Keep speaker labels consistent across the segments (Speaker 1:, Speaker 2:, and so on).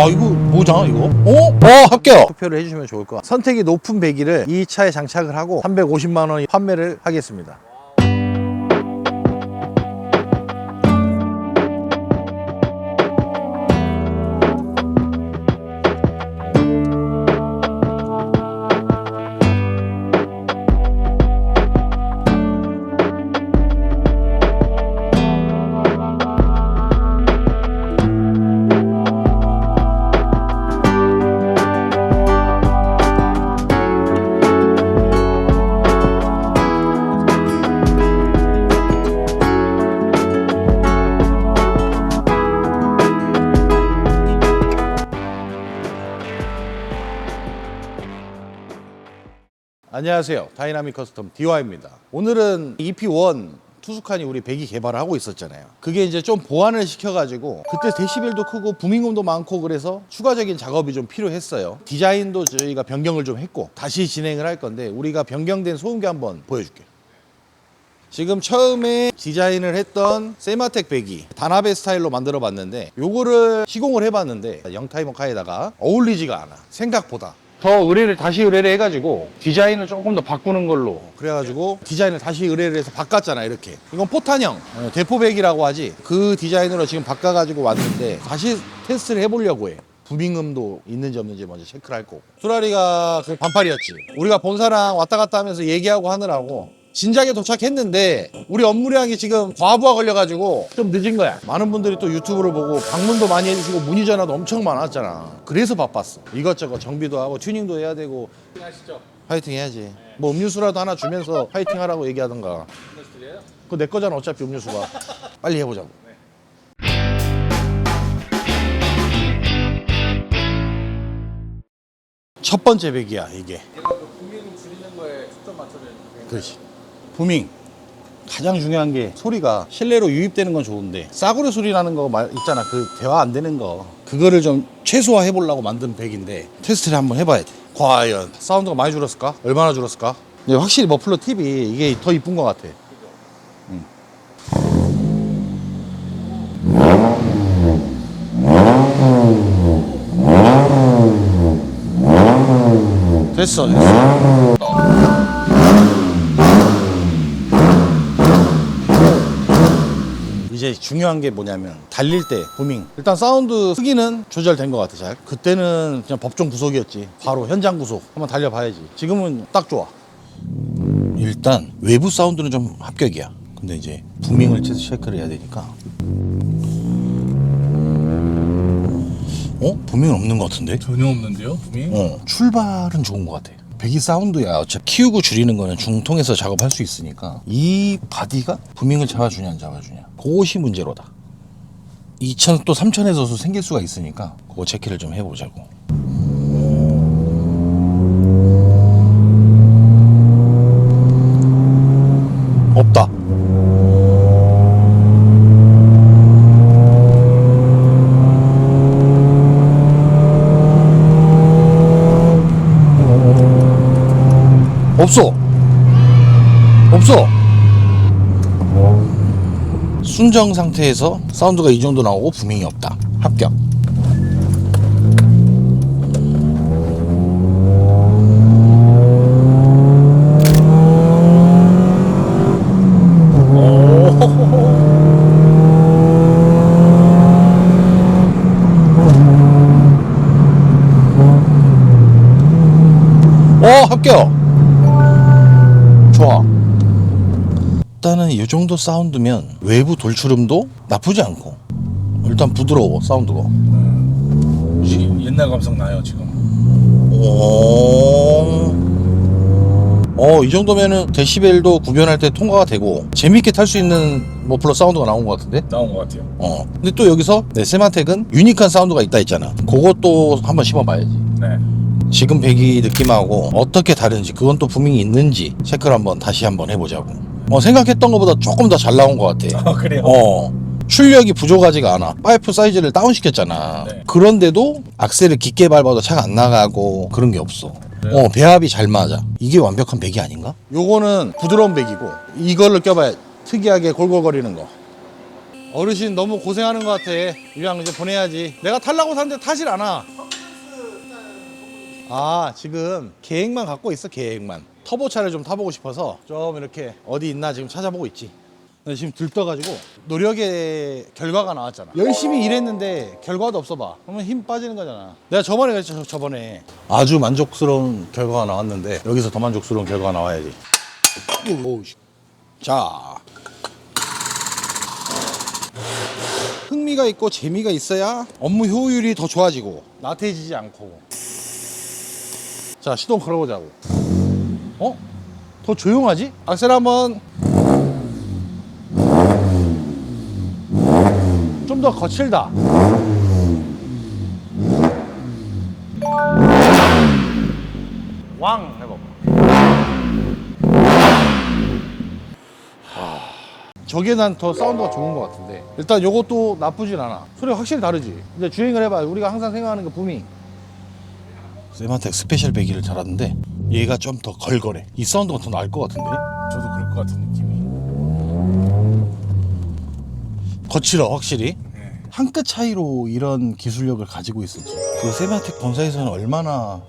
Speaker 1: 아 이거 뭐잖아 이거? 어? 어 합격! 투표를 해주시면 좋을 것 같아요 선택이 높은 배기를 이 차에 장착을 하고 350만 원이 판매를 하겠습니다 안녕하세요. 다이나믹 커스텀 DY입니다. 오늘은 EP1 투스칸이 우리 배기 개발을 하고 있었잖아요. 그게 이제 좀 보완을 시켜가지고 그때 데시벨도 크고 부밍음도 많고 그래서 추가적인 작업이 좀 필요했어요. 디자인도 저희가 변경을 좀 했고 다시 진행을 할 건데 우리가 변경된 소음기 한번 보여줄게요. 지금 처음에 디자인을 했던 세마텍 배기 다나베 스타일로 만들어 봤는데 요거를 시공을 해봤는데 영타이머 카에다가 어울리지가 않아. 생각보다 더 의뢰를 다시 의뢰를 해가지고 디자인을 조금 더 바꾸는 걸로. 그래가지고 디자인을 다시 의뢰를 해서 바꿨잖아 이렇게. 이건 포탄형 어, 대포백이라고 하지. 그 디자인으로 지금 바꿔가지고 왔는데 다시 테스트를 해보려고 해. 부밍음도 있는지 없는지 먼저 체크를 할 거고. 수라리가 그 반팔이었지. 우리가 본사랑 왔다 갔다 하면서 얘기하고 하느라고 진작에 도착했는데 우리 업무량이 지금 과부하 걸려가지고 좀 늦은 거야. 많은 분들이 또 유튜브를 보고 방문도 많이 해주시고 문의 전화도 엄청 많았잖아. 그래서 바빴어. 이것저것 정비도 하고 튜닝도 해야 되고.
Speaker 2: 하시죠.
Speaker 1: 파이팅 해야지. 뭐 음료수라도 하나 주면서 파이팅 하라고 얘기하던가.
Speaker 2: 드려요?
Speaker 1: 그거 내 거잖아 어차피 음료수가. 빨리 해보자고. 첫 번째 백이야 이게.
Speaker 2: 얘가 그 국민 줄이는 거에 초점 맞춰져 있는 게
Speaker 1: 그렇지 부밍 가장 중요한 게 소리가 실내로 유입되는 건 좋은데 싸구려 소리 나는 거말 있잖아. 그 대화 안 되는 거. 그거를 좀 최소화해 보려고 만든 백인데 테스트를 한번 해봐야 돼. 과연 사운드가 많이 줄었을까? 얼마나 줄었을까? 근데 확실히 머플러 팁이 이게 더 이쁜 것 같아. 응. 됐어 됐어 이제 중요한 게 뭐냐면 달릴 때 부밍 일단 사운드 크기는 조절된 것 같아 잘 그때는 그냥 법정 구속이었지 바로 현장 구속 한번 달려봐야지 지금은 딱 좋아 일단 외부 사운드는 좀 합격이야 근데 이제 부밍을 체크를 해야 되니까 어? 부밍은 없는 것 같은데?
Speaker 2: 전혀 없는데요, 국민?
Speaker 1: 어, 출발은 좋은 것 같아. 배기 사운드야. 어차피 키우고 줄이는 거는 중통에서 작업할 수 있으니까 이 바디가 부밍을 잡아주냐 안 잡아주냐. 그것이 문제로다. 2천 또 3천에서도 생길 수가 있으니까 그거 체크를 좀 해보자고. 없다. 없어. 없어. 순정 상태에서 사운드가 이 정도 나오고 부밍이 없다. 합격. 어 합격. 정도 사운드면 외부 돌출음도 나쁘지 않고 일단 부드러워 사운드가.
Speaker 2: 옛날 감성 나요, 지금.
Speaker 1: 오. 어, 이 정도면은 데시벨도 구별할 때 통과가 되고 재밌게 탈 수 있는 머플러 사운드가 나온 것 같은데?
Speaker 2: 나온 것 같아요.
Speaker 1: 어. 근데 또 여기서 네, 세마텍은 유니크한 사운드가 있다 했잖아. 그것도 한번 씹어봐야지.
Speaker 2: 네.
Speaker 1: 지금 배기 느낌하고 어떻게 다른지 그건 또 부밍이 있는지 체크를 한번 다시 한번 해보자고 어, 생각했던 것보다 조금 더 잘 나온 것 같아
Speaker 2: 아, 그래요?
Speaker 1: 어 출력이 부족하지가 않아 파이프 사이즈를 다운시켰잖아
Speaker 2: 네.
Speaker 1: 그런데도 악셀을 깊게 밟아도 차가 안 나가고 그런 게 없어
Speaker 2: 네.
Speaker 1: 어 배합이 잘 맞아 이게 완벽한 배기 아닌가? 요거는 부드러운 배기고 이걸로 껴봐야 특이하게 골골거리는 거 어르신 너무 고생하는 것 같아. 이왕 이제 보내야지. 내가 탈라고 샀는데 타질 않아. 아 지금 계획만 갖고 있어 계획만. 터보차를 좀 타보고 싶어서 좀 이렇게 어디 있나 지금 찾아보고 있지. 근데 지금 들떠가지고 노력의 결과가 나왔잖아. 열심히 일했는데 결과도 없어 봐. 그러면 힘 빠지는 거잖아. 내가 저번에 그랬죠 저- 저번에 아주 만족스러운 결과가 나왔는데 여기서 더 만족스러운 결과가 나와야지. 자 흥미가 있고 재미가 있어야 업무 효율이 더 좋아지고 나태해지지 않고 자 시동 걸어보자고 어? 더 조용하지? 악셀 한번. 좀 더 거칠다. 왕 해봐봐 저게 난 더 사운드가 좋은 것 같은데. 일단 요것도 나쁘진 않아. 소리가 확실히 다르지. 이제 주행을 해봐. 우리가 항상 생각하는 그 부밍 세마텍 스페셜 배기를 달았는데 얘가 좀 더 걸걸해. 이 사운드가 더 나을 것 같은데?
Speaker 2: 저도 그럴 것 같은 느낌이.
Speaker 1: 거칠어 확실히.
Speaker 2: 네.
Speaker 1: 한 끗 차이로 이런 기술력을 가지고 있을지. 그 세마텍 본사에서는 얼마나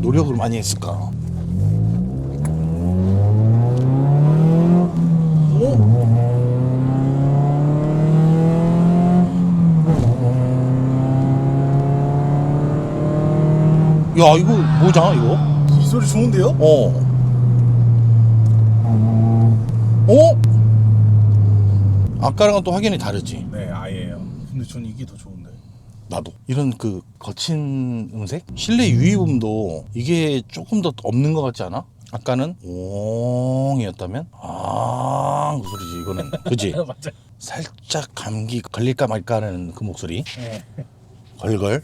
Speaker 1: 노력을 많이 했을까 야 이거 뭐잖아 이거
Speaker 2: 이 소리 좋은데요?
Speaker 1: 어. 어? 아까랑은 또 확연히 다르지.
Speaker 2: 네, 아예요. 근데 전 이게 더 좋은데.
Speaker 1: 나도. 이런 그 거친 음색? 실내 유의음도 이게 조금 더 없는 것 같지 않아? 아까는 옹이었다면 아, 그 소리지 이거는. 그지?
Speaker 2: 맞아.
Speaker 1: 살짝 감기 걸릴까 말까 하는 그 목소리.
Speaker 2: 네.
Speaker 1: 걸걸.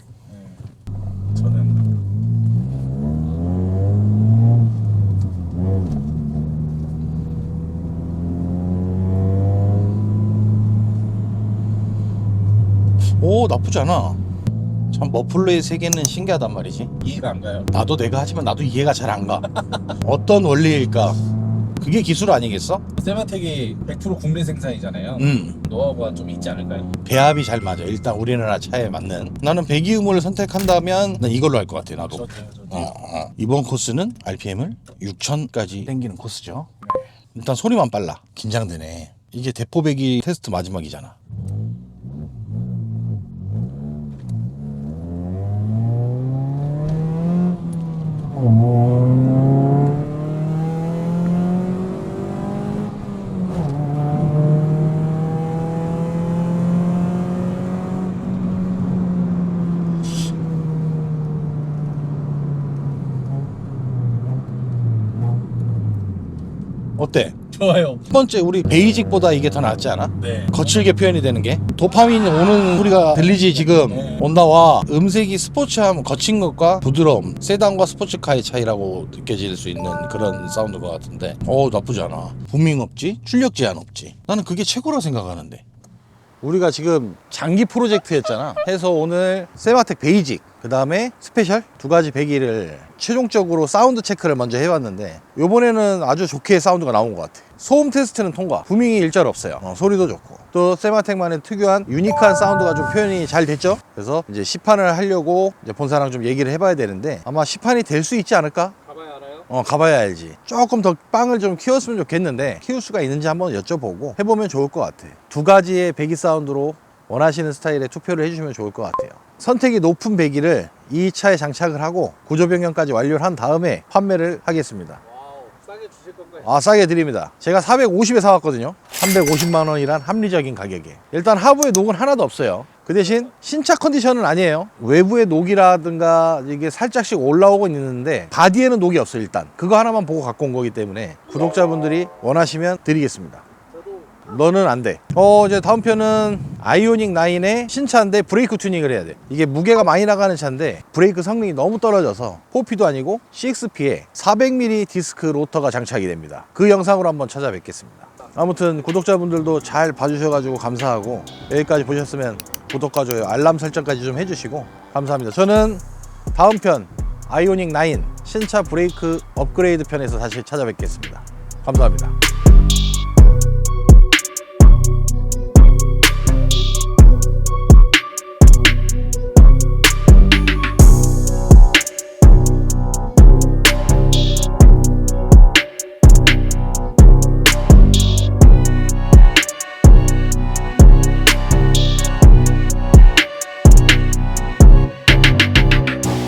Speaker 1: 나쁘지 않아. 참 머플러의 세계는 신기하단 말이지.
Speaker 2: 이해가 안 가요.
Speaker 1: 나도 내가 하지만 나도 이해가 잘 안 가. 어떤 원리일까? 그게 기술 아니겠어?
Speaker 2: 세마텍이 100% 국내 생산이잖아요.
Speaker 1: 음.
Speaker 2: 노하우가 좀 있지 않을까요?
Speaker 1: 배합이 잘 맞아. 일단 우리나라 차에 맞는. 나는 배기음을 선택한다면 난 이걸로 할 것 같아. 나도.
Speaker 2: 저도요, 저도.
Speaker 1: 어, 어. 이번 코스는 RPM을 6천까지 땡기는 코스죠. 일단 소리만 빨라. 긴장되네. 이게 대포배기 테스트 마지막이잖아. 어때?
Speaker 2: 좋아요.
Speaker 1: 첫 번째 우리 베이직보다 이게 더 낫지 않아?
Speaker 2: 네.
Speaker 1: 거칠게 표현이 되는 게 도파민 오는 소리가 들리지 지금
Speaker 2: 네.
Speaker 1: 온다와 음색이 스포츠하면 거친 것과 부드러움 세단과 스포츠카의 차이라고 느껴질 수 있는 그런 사운드 것 같은데 어 나쁘지 않아 부밍 없지 출력 제한 없지 나는 그게 최고라 생각하는데 우리가 지금 장기 프로젝트였잖아 해서 오늘 세마텍 베이직 그 다음에 스페셜 두 가지 배기를 최종적으로 사운드 체크를 먼저 해봤는데 요번에는 아주 좋게 사운드가 나온 것 같아. 소음 테스트는 통과. 부밍이 일절 없어요. 어, 소리도 좋고. 또 세마텍만의 특유한 유니크한 사운드가 좀 표현이 잘 됐죠? 그래서 이제 시판을 하려고 이제 본사랑 좀 얘기를 해봐야 되는데 아마 시판이 될 수 있지 않을까?
Speaker 2: 가봐야 알아요?
Speaker 1: 어 가봐야 알지. 조금 더 빵을 좀 키웠으면 좋겠는데 키울 수가 있는지 한번 여쭤보고 해보면 좋을 것 같아. 두 가지의 배기 사운드로 원하시는 스타일의 투표를 해주시면 좋을 것 같아요 선택이 높은 배기를 이 차에 장착을 하고 구조 변경까지 완료를 한 다음에 판매를 하겠습니다.
Speaker 2: 와우, 싸게 주실 건가요?
Speaker 1: 아 싸게 드립니다. 제가 450에 사왔거든요. 350만 원이란 합리적인 가격에. 일단 하부에 녹은 하나도 없어요. 그 대신 신차 컨디션은 아니에요. 외부에 녹이라든가 이게 살짝씩 올라오고 있는데 바디에는 녹이 없어요 일단. 그거 하나만 보고 갖고 온 거기 때문에 구독자분들이 원하시면 드리겠습니다 너는 안 돼. 어, 이제 다음 편은 아이오닉 9의 신차인데 브레이크 튜닝을 해야 돼. 이게 무게가 많이 나가는 차인데 브레이크 성능이 너무 떨어져서 4P도 아니고 6P에 400mm 디스크 로터가 장착이 됩니다. 그 영상으로 한번 찾아뵙겠습니다. 아무튼 구독자분들도 잘 봐주셔가지고 감사하고 여기까지 보셨으면 구독과 좋아요, 알람 설정까지 좀 해주시고 감사합니다. 저는 다음 편 아이오닉 9 신차 브레이크 업그레이드 편에서 다시 찾아뵙겠습니다. 감사합니다.